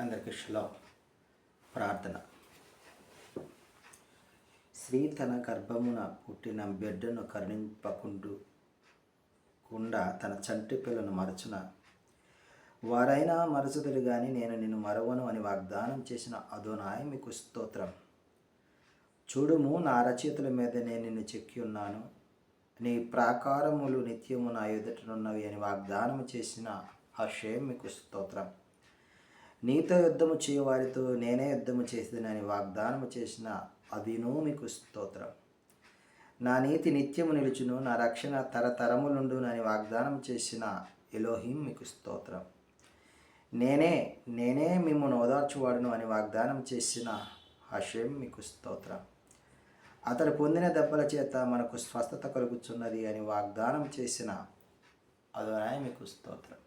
అందరికీ షలో ప్రార్థన. స్త్రీ తన గర్భమున పుట్టిన బిడ్డను కరుణింపకుండు కుండా తన చంటి పిల్లను మరచున వారైనా మరచుదురు కానీ నేను నిన్ను మరవను అని వాగ్దానం చేసిన అదోనాయ మీకు స్తోత్రం. చూడుము నా రచయితల మీద నేను నిన్ను చెక్కి ఉన్నాను. నీ ప్రాకారములు నిత్యము నా ఎదుటనున్నవి అని వాగ్దానం చేసిన హషేం మీకు స్తోత్రం. నీతో యుద్ధము చేయవారితో నేనే యుద్ధము చేసేదని వాగ్దానము చేసిన అదినూ మీకు స్తోత్రం. నా నీతి నిత్యము నిలుచును నా రక్షణ తరతరములుండు అని వాగ్దానం చేసిన ఎలోహిం మీకు స్తోత్రం. నేనే నేనే మిమ్మల్ని ఓదార్చువాడును అని వాగ్దానం చేసిన హషేం మీకు స్తోత్రం. అతడు పొందిన దెబ్బల చేత మనకు స్వస్థత కలుగుతున్నది అని వాగ్దానం చేసిన అదోనాయ మీకు స్తోత్రం.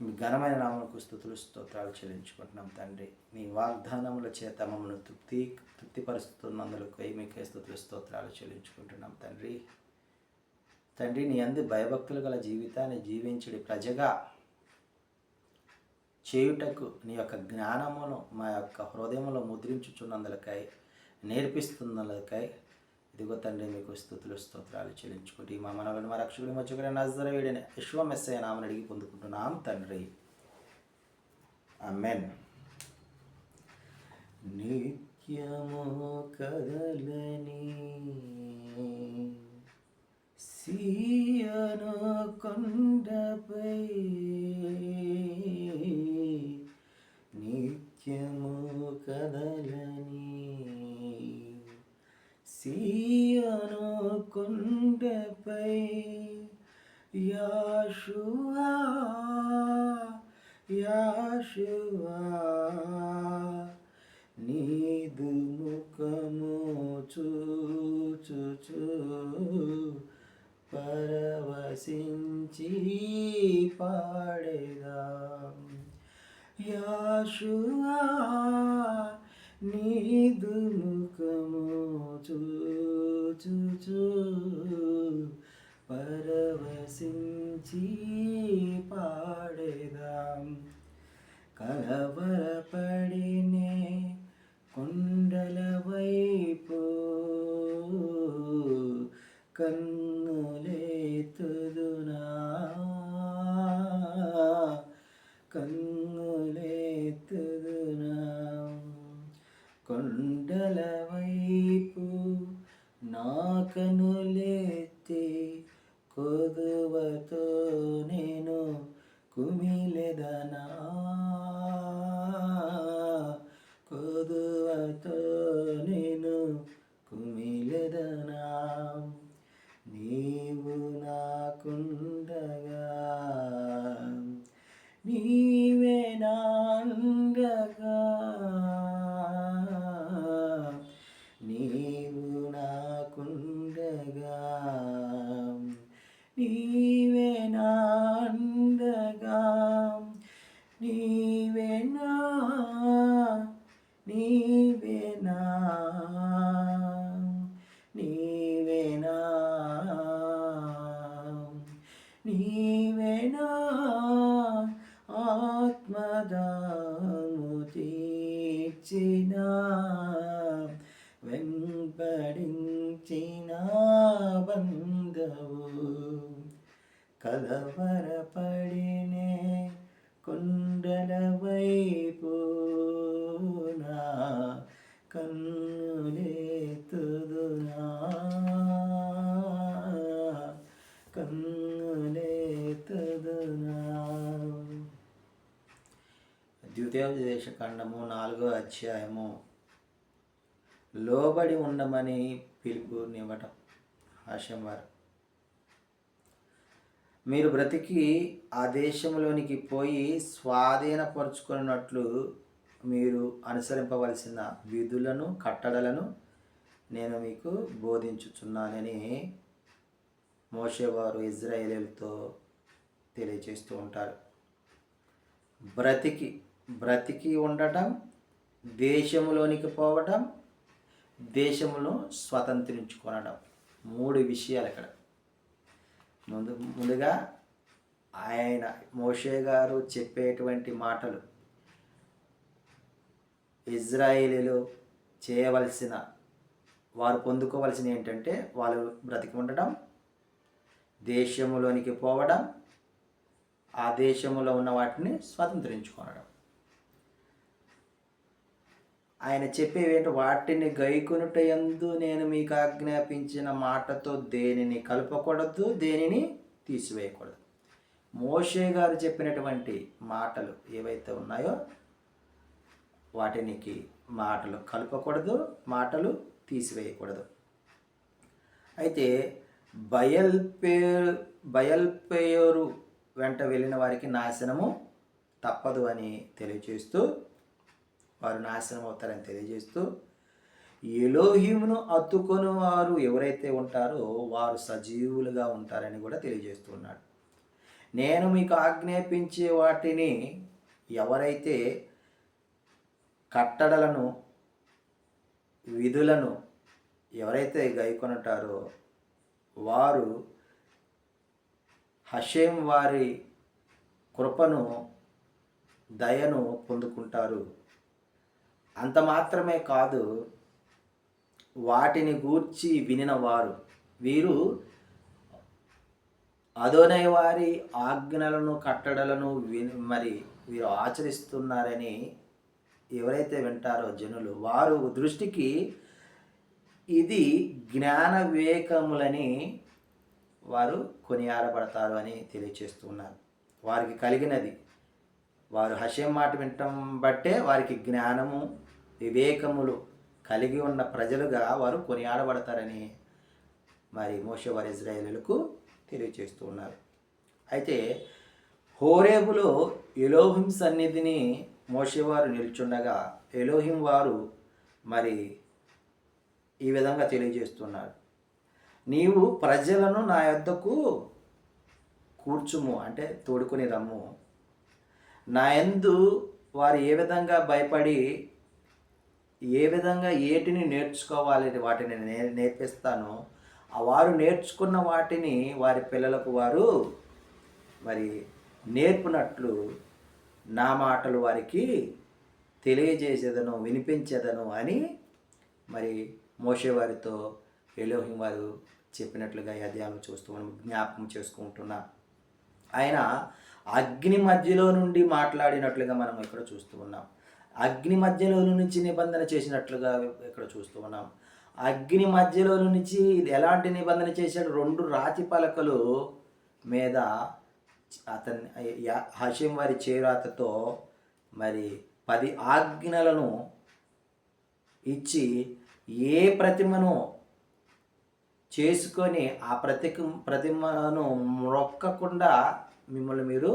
మీ ఘనమైన నామకు స్థుతులు స్తోత్రాలు చెల్లించుకుంటున్నాం తండ్రి. మీ వాగ్దానముల చేత మమ్మల్ని తృప్తి తృప్తిపరుస్తున్నందులకై మీకే స్థుతులు స్తోత్రాలు చెల్లించుకుంటున్నాం తండ్రి. తండ్రి నీ అందు భయభక్తులు గల జీవితాన్ని జీవించడి ప్రజగా చేయుటకు నీ యొక్క జ్ఞానమును మా యొక్క హృదయంలో ముద్రించుచున్నందులకై నేర్పిస్తున్నందులకై ఇదిగో తండ్రి మీకు స్థుతులు స్తోత్రాలు చెల్లించుకుంటే మా మనవని మా రక్షకుడి మధ్యకుడి నజరవేడిని విశ్వమెస్సయ నామని అడిగి పొందుకుంటున్నాం తండ్రి. అమెన్ నిత్యము కదలని సీయను కొండపై నిత్యము కదలని సీయను కొండపై యాశువా యాషువా నీదు ముఖము చూచుచు పరవశించి పాడేదా. యాశువా నీదు ముఖము చూచుచు పరవశించి పాడేదాం. కలవరపడినే కొండల వైపు కన్నులేతుదునా నీవేనా? నీవేనా? నీవేనా? నీవేనా? ఆత్మదాము తీర్చిన వెంపడించిన బంధవు కలవరపడి ద్వితీయోపదేశ ఖండము నాలుగో అధ్యాయము. లోబడి ఉండమని పిలుపునివ్వటం ఆశయం వారు. మీరు బ్రతికి ఆ దేశంలోనికి పోయి స్వాధీనపరుచుకున్నట్లు మీరు అనుసరింపవలసిన విధులను కట్టడలను నేను మీకు బోధించుచున్నానని మోషేవారు ఇజ్రాయేలీలతో తెలియజేస్తూ ఉంటారు. బ్రతికి బ్రతికి ఉండటం దేశంలోనికి పోవటం దేశంలో స్వతంత్రించుకొనడం మూడు విషయాలు ఇక్కడ. ముందు ముందుగా ఆయన మోషే గారు చెప్పేటువంటి మాటలు. ఇజ్రాయేలీలు చేయవలసిన వారు పొందుకోవలసిన ఏంటంటే వాళ్ళు బ్రతికి ఉండడం దేశంలోనికి పోవడం ఆ దేశంలో ఉన్న వాటిని స్వతంత్రించుకోవడం ఆయన చెప్పేవేంటి? వాటిని గైకునుట యందు నేను మీకు ఆజ్ఞాపించిన మాటతో దేనిని కలపకూడదు దేనిని తీసివేయకూడదు. మోషే గారు చెప్పినటువంటి మాటలు ఏవైతే ఉన్నాయో వాటినికి మాటలు కలపకూడదు మాటలు తీసివేయకూడదు. అయితే బయల్పే బయల్పేయోరు వెంట వెళ్ళిన వారికి నాశనము తప్పదు అని తెలియజేస్తూ వారు నాశనం అవుతారని తెలియజేస్తూ ఎలోహిమును అత్తుకొని వారు ఎవరైతే ఉంటారో వారు సజీవులుగా ఉంటారని కూడా తెలియజేస్తున్నాడు నేను మీకు ఆజ్ఞాపించే వాటిని ఎవరైతే కట్టడలను విధులను ఎవరైతే గైకొనుంటారో వారు హషేం వారి కృపను దయను పొందుకుంటారు. అంత మాత్రమే కాదు వాటిని గూర్చి వినినవారు వీరు. అదోనై వారి ఆజ్ఞలను కట్టడలను విని మరి వీరు ఆచరిస్తున్నారని ఎవరైతే వింటారో జనులు వారు దృష్టికి ఇది జ్ఞాన వివేకములని వారు కొనియాడబడతారు అని తెలియచేస్తున్నారు వారికి కలిగినది వారు హషేం మాట వినటం బట్టే వారికి జ్ఞానము వివేకములు కలిగి ఉన్న ప్రజలుగా వారు కొనియాడబడతారని మరి మోషే వారి ఇజ్రాయేలులకు తెలియచేస్తూ ఉన్నారు. అయితే హోరేబులో ఎలోహిం సన్నిధిని మోషేవారు నిల్చుండగా ఎలోహిం వారు మరి ఈ విధంగా తెలియజేస్తున్నారు నీవు ప్రజలను నా యొద్దకు కూర్చుము అంటే తోడుకొని రమ్ము. నా యందు వారు ఏ విధంగా భయపడి ఏ విధంగా ఏటిని నేర్చుకోవాలి వాటిని నే నేర్పిస్తానో ఆ వారు నేర్చుకున్న వాటిని వారి పిల్లలకు వారు మరి నేర్పునట్లు నా మాటలు వారికి తెలియజేసేదను వినిపించేదను అని మరి మోషే వారితో ఎలోహిం వారు చెప్పినట్లుగా ఈ అధ్యాయం చూస్తూ మనం జ్ఞాపకం చేసుకుంటున్నాం. ఆయన అగ్ని మధ్యలో నుండి మాట్లాడినట్లుగా మనం ఇక్కడ చూస్తూ ఉన్నాం. అగ్ని మధ్యలో నుంచి నిబంధన చేసినట్లుగా ఇక్కడ చూస్తూ ఉన్నాం. అగ్ని మధ్యలో నుంచి ఇది ఎలాంటి నిబంధన చేశాడు? రెండు రాతి పలకలు మీద అతని హషిం వారి చేరాతతో మరి పది ఆజ్ఞలను ఇచ్చి ఏ ప్రతిమను చేసుకొని ఆ ప్రతి ప్రతిమను మొక్కకుండా మిమ్మల్ని మీరు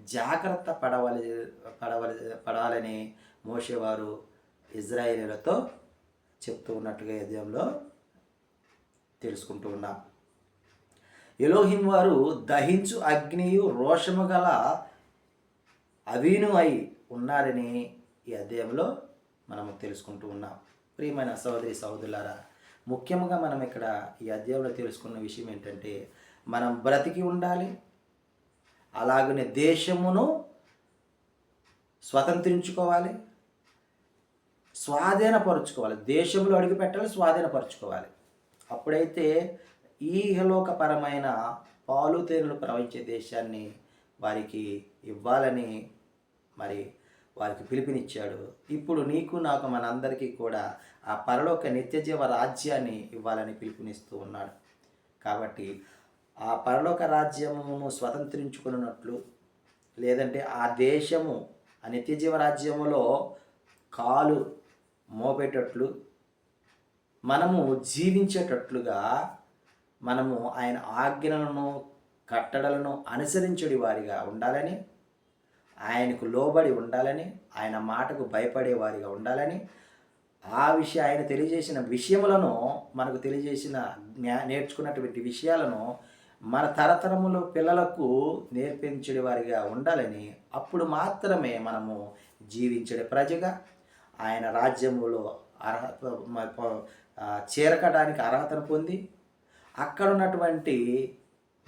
జాగ్రత్త పడవలి పడవలి పడాలని మోసేవారు ఇజ్రాయేలీలతో చెప్తూ ఉన్నట్టుగా ఈ తెలుసుకుంటూ ఉన్నాం. ఎలోహిం వారు దహించు అగ్నియు రోషము గల అవీను అయి ఉన్నారని ఈ అధ్యాయంలో మనము తెలుసుకుంటూ ఉన్నాం. ప్రియమైన సహోదరి సహోదరులారా ముఖ్యంగా మనం ఇక్కడ ఈ అధ్యాయంలో తెలుసుకున్న విషయం ఏంటంటే మనం బ్రతికి ఉండాలి అలాగనే దేశమును స్వతంత్రించుకోవాలి స్వాధీనపరుచుకోవాలి. దేశంలో అడుగుపెట్టాలి స్వాధీనపరుచుకోవాలి. అప్పుడైతే ఈ ఇహలోకపరమైన పాలు తేనెలు ప్రవహించే దేశాన్ని వారికి ఇవ్వాలని మరి వారికి పిలుపునిచ్చాడు. ఇప్పుడు నీకు నాకు మనందరికీ కూడా ఆ పరలోక నిత్యజీవ రాజ్యాన్ని ఇవ్వాలని పిలుపునిస్తూ ఉన్నాడు. కాబట్టి ఆ పరలోక రాజ్యమును స్వతంత్రించుకున్నట్లు లేదంటే ఆ దేశము ఆ నిత్యజీవ రాజ్యములో కాలు మోపేటట్లు మనము జీవించేటట్లుగా మనము ఆయన ఆజ్ఞలను కట్టడలను అనుసరించడి వారిగా ఉండాలని ఆయనకు లోబడి ఉండాలని ఆయన మాటకు భయపడే వారిగా ఉండాలని ఆ విషయం ఆయన తెలియజేసిన విషయములను మనకు తెలియజేసిన జ్ఞా నేర్చుకున్నటువంటి విషయాలను మన తరతరములు పిల్లలకు నేర్పించే వారిగా ఉండాలని అప్పుడు మాత్రమే మనము జీవించడే ప్రజగా ఆయన రాజ్యములో అర్హత చేరకడానికి అర్హతను పొంది అక్కడ ఉన్నటువంటి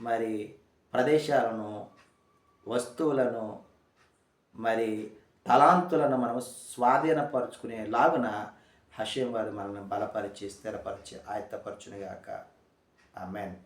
మరి ప్రదేశాలను వస్తువులను మరి తలాంతులను మనం స్వాధీనపరుచుకునే లాగున హషేం వారు మనల్ని బలపరిచి స్థిరపరిచి ఆయత్తపరచునుగాక. ఆమెన్.